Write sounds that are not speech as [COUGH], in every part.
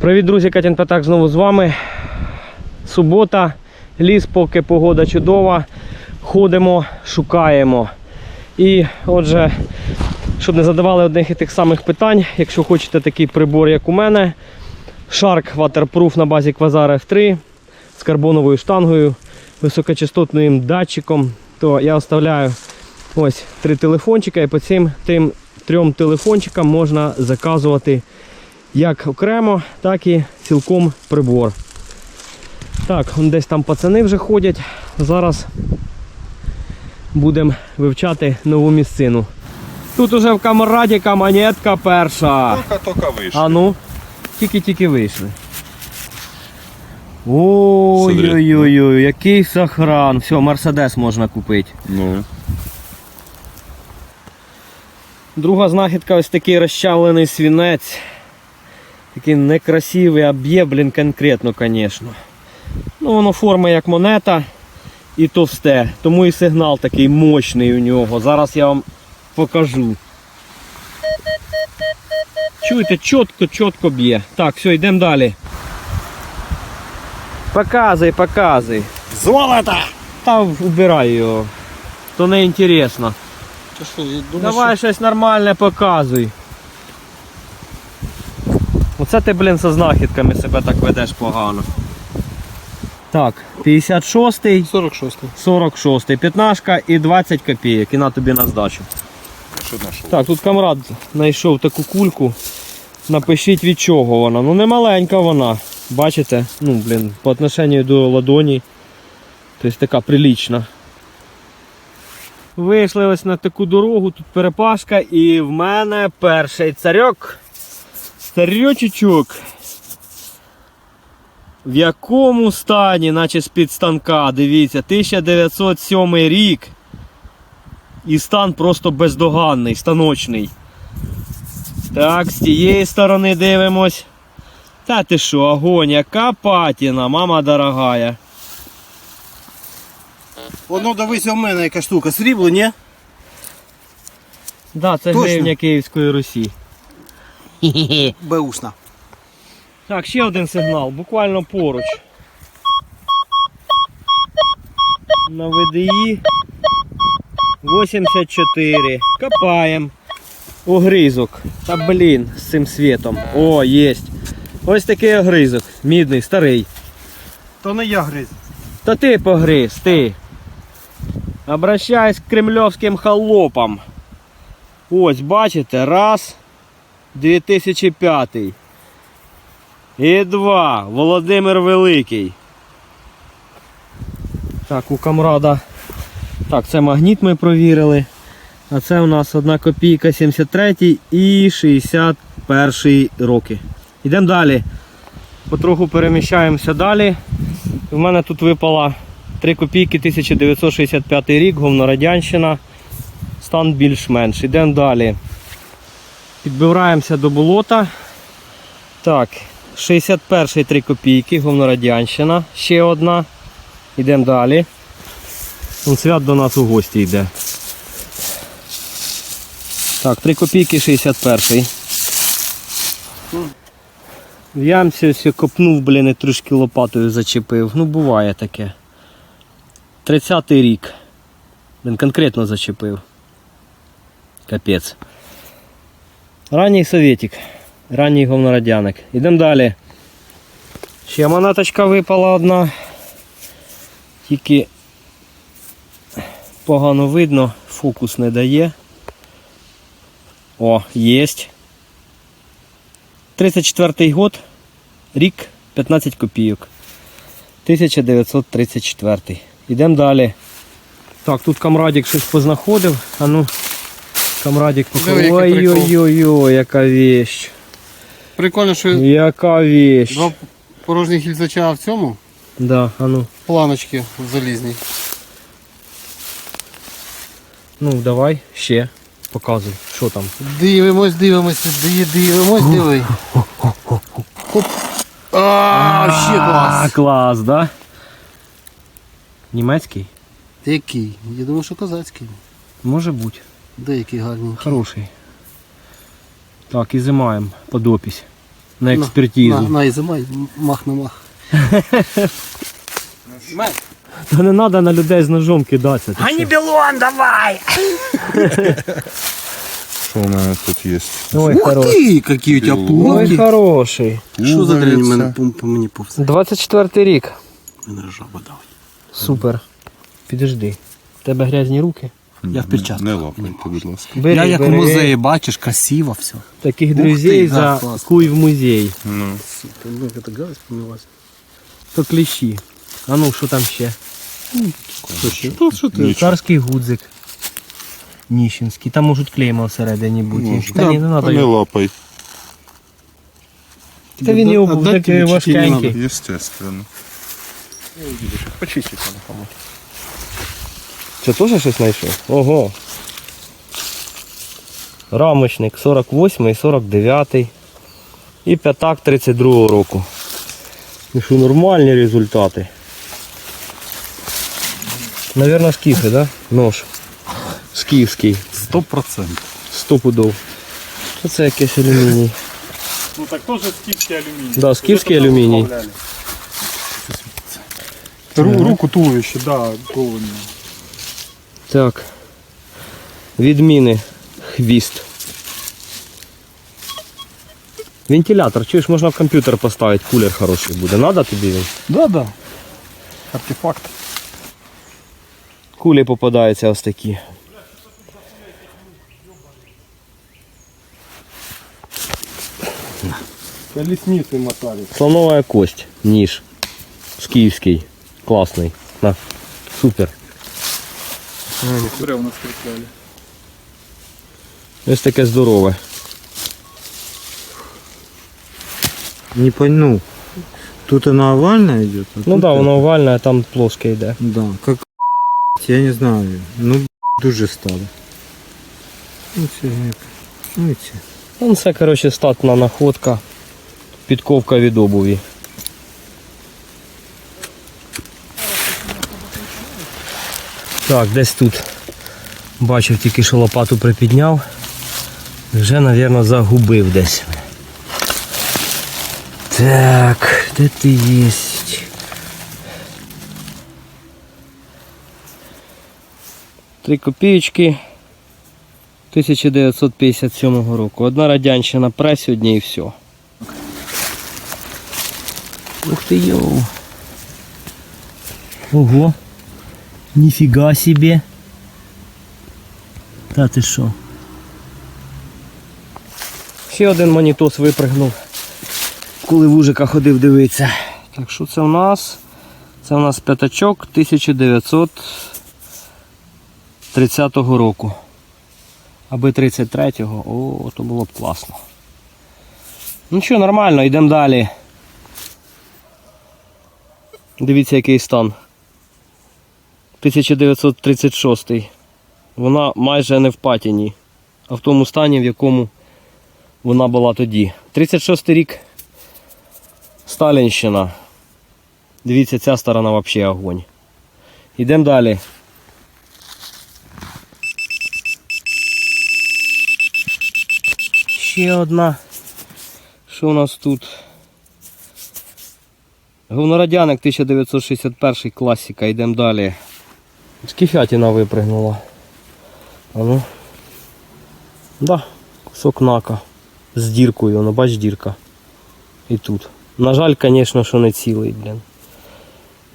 Привіт, друзі, Катін Пятак знову з вами. Субота, ліс, поки погода чудова. Ходимо, шукаємо. І отже, щоб не задавали одних і тих самих питань, якщо хочете такий прибор, як у мене, Shark Waterproof на базі Quasar F3 з карбоновою штангою, високочастотним датчиком, то я оставляю ось три телефончика і по цим трьом телефончикам можна заказувати як окремо, так і цілком прибор. Так, десь там пацани вже ходять. Зараз будемо вивчати нову місцину. Тут уже в камрадіка монетка перша. Только-только вышел. А ну, тільки-тільки вийшли. Ой-ой-ой, який сохран. Все, Мерседес можна купити. Ну, Друга знахідка ось такий розчавлений свінець. Такий некрасивий, а б'є, блін, конкретно, звісно. Ну, воно форма як монета і товсте. Тому і сигнал такий мощний у нього. Зараз я вам покажу. Чуєте, чітко, чітко б'є. Так, все, йдемо далі. Показуй, показуй. Золото! Та вбирай його. То не інтересно. Давай щось нормальне показуй. Оце ти, блін, зі знахідками себе так ведеш погано. Так, 56-й, 46 46-й, 15 і 20 копійок. І на тобі на здачу. Что нашел? Так, тут камрад знайшов таку кульку. Напишіть від чого вона. Ну не маленька вона. Бачите? Ну, блін, по отношенню до ладоні. Тобто така прилічна. Вийшли ось на таку дорогу, тут перепашка, і в мене перший царьок. Царьочечок. В якому стані, наче з-під станка, дивіться, 1907 рік. І стан просто бездоганний, станочний. Так, з тієї сторони дивимось. Та ти що, огонь, яка патіна, мама дорогая. Воно дивись у мене яка штука. Срібло, ні? Да, це Точно. гривня Київської Русі. Беушна. Так, ще один сигнал, буквально поруч. На ВДІ 84. Копаємо. Огризок. Та блін, з цим світом. О, єсть. Ось такий огризок. Мідний, старий. То не я гриз. Та ти погриз, ти. Обращайся к кремльовським холопам. Ось, бачите, раз. 2005. І два. Володимир Великий. Так, у камрада. Так, це магніт ми провірили. А це у нас одна копійка 73 і 61 роки. Йдемо далі. Потроху переміщаємося далі. У мене тут випала 3 копійки 1965 рік, говнорадянщина. Стан більш-менш. Йдемо далі. Підбираємося до болота. Так, 61 3 копійки, говнорадянщина. Ще одна. Йдемо далі. Он свят до нас у гості йде. Так, 3 копійки 61. В ямці ось копнув, блін, і трошки лопатою зачепив. Ну, буває таке. 30-й рік. Він конкретно зачепив. Капець. Ранній совєтик. Ранній говнорадяник. Ідемо далі. Ще монеточка випала одна. Тільки погано видно, фокус не дає. О, єсть. 34-й год, рік 15 копійок. 1934. Йдемо далі. Так, тут камрадик щось познаходив. А ну, камрадик прикол. Ой-ой-ой, яка вещь. Прикольно, що Яка вещь. два порожні гільзача в цьому, Да, а ну. планочки в залізній. Ну, давай, ще. Показуй, що там. Дивимось, дивимось, ди- дивимось, диви. Хоп. А, ще А, клас. клас, да? Німецький? Який? Я думаю, що козацький. Може бути. Деякий гарний. Хороший. Так, і зимаємо под опись. на експертизу. На, на, ізимай, мах на мах. Та не треба на людей з ножом кидатися. ти що? Білон, давай! Що у мене тут є? Ой, Ух хороший. ти, які у тебе Ой, плавки. хороший. Що за дрянь мене по, по мені повзе? 24 рік. Мене жаба дала. Супер. Підожди. В тебе грязні руки. Я в перчатках. Не лапайте, будь ласка. Бери, Я як у бери. музеї, бачиш, красиво все. Таких Ух друзей да, класно. закуй в музей. Ну, Супер, ну это гадость помилась. То кліщі. А ну, що там ще? Що ще? Ну, що ти? Царський гудзик. Ніщинський. Там можуть клейма всередині бути. Може. Та ні, не треба не його. лапай, Та він його був такий важкенький. естественно. Почистить надо, по-моему. Це теж щось знайшов? Ого. Рамочник 48 і 49 і п'ятак 32 року. Ну що, нормальні результати. Навірно, скіфи, да? Нож. Скіфський. Сто процентів. Сто пудов. Що це якийсь алюміній? Ну так тоже скифский алюминий. Да, скифский алюминий. Руку туловище, да, голову. Так. Відміни. Хвіст. Вентилятор, чуєш, можна в комп'ютер поставити, кулер хороший буде. Надо тобі він? Да, да. Артефакт. Кулі попадаються ось такі. Колесницы мотали. Слоновая кость, ніж. Скіївський. Класний. На. Супер. Бревна скрепляли. Ось таке здорове. Не понял. Тут она овальная идет? А Ну тут да, это- воно овальне, а там плоске йде. Да, как [LAUGHS] я не знаю. Ну [LAUGHS] дуже стало. Ну це як. Ну і це. Ну, це, коротше, статна находка. Підковка від обуві. Так, десь тут бачив тільки що лопату припідняв. Вже, мабуть, загубив десь. Так, де ти єсть? Три копійки 1957 року. Одна радянщина прес сьогодні і все. Ух ти йоу. Ого. Ніфіга собі. Та ти що? Ще один монітос випригнув, коли вужика ходив дивитися. Так що це у нас? Це у нас п'ятачок 1930 року. Аби 33-го, о, то було б класно. Ну що, нормально, йдемо далі. Дивіться, який стан. 1936. Вона майже не в патіні, а в тому стані, в якому вона була тоді. 36 рік. Сталінщина. Дивіться, ця сторона взагалі огонь. Йдемо далі. Ще одна. Що у нас тут? Говнорадяник 1961 класика, йдемо далі. Скіфятіна випригнула. А ну. Да, кусок нака. З діркою, ну бач дірка. І тут. На жаль, звісно, що не цілий, блін.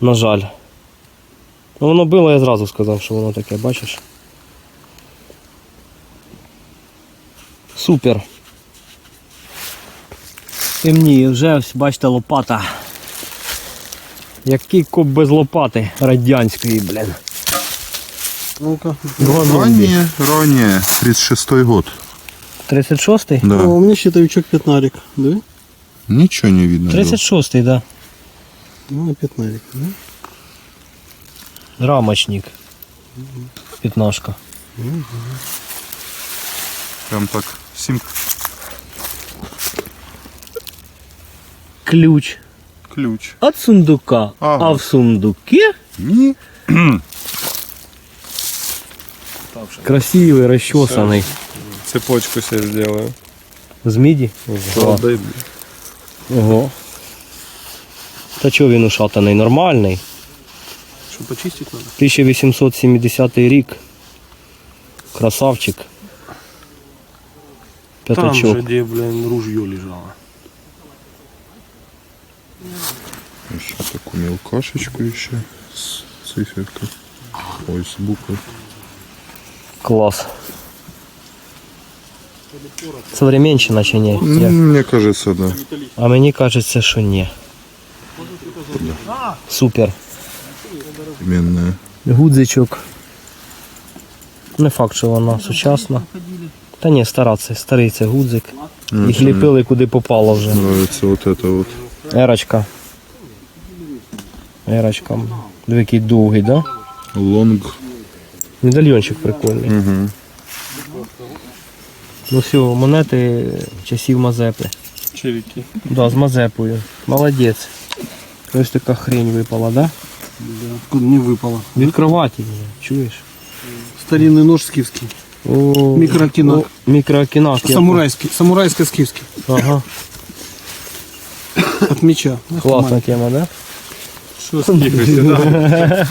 На жаль. Ну воно було, я зразу сказав, що воно таке, бачиш. Супер. Темніє вже, ось бачите, лопата. Який коп без лопати радянської, блін. Ну-ка. Два зомбі. Ранее, ранее, 36-й год. 36-й? Да. О, у мене ще тавічок п'ятнарик. Диви? Нічого не видно. было. 36-й, да. Ну, п'ятнарик. Да? Рамочник. Пятнашка. Прям так, сім Ключ ключ. от сундука. Ага. А в сундуке [CLEARS THROAT] Ні. красивый, расчесанный. Цепочку себе сделаю. З міді? Ого. Та чого він ушатаний? Нормальний. Что, почистить надо? 1870 рік. Красавчик. Там же, где, блин, ружье лежало. Еще такую мелкашечку еще с циферкой. Ой, с буквой. Клас. Современщина чи ні? М, Як? Мне кажется, да. А мені кажеться, що ні. Супер. Именная. Гудзичок. Не факт, що вона сучасна. Та ні, стара це, старий це гудзик. Їх ліпили куди попало вже. Нравится вот это вот. Ерочка. Ерочка. Диви, який довгий, да? Лонг. Медальйончик прикольний. Угу. Ну все, монети часів Мазепи. Черики. Да, з Мазепою. Молодець. Ось така хрень випала, да? Да, откуда не выпало. Відкривати її, чуєш? Старинный нож скифский. О, Мікроокінак. о, Мікроокінак. я Самурайский. Самурайско-скифский. по- Ага, От меча. класна тема, да? Что с да? [LAUGHS]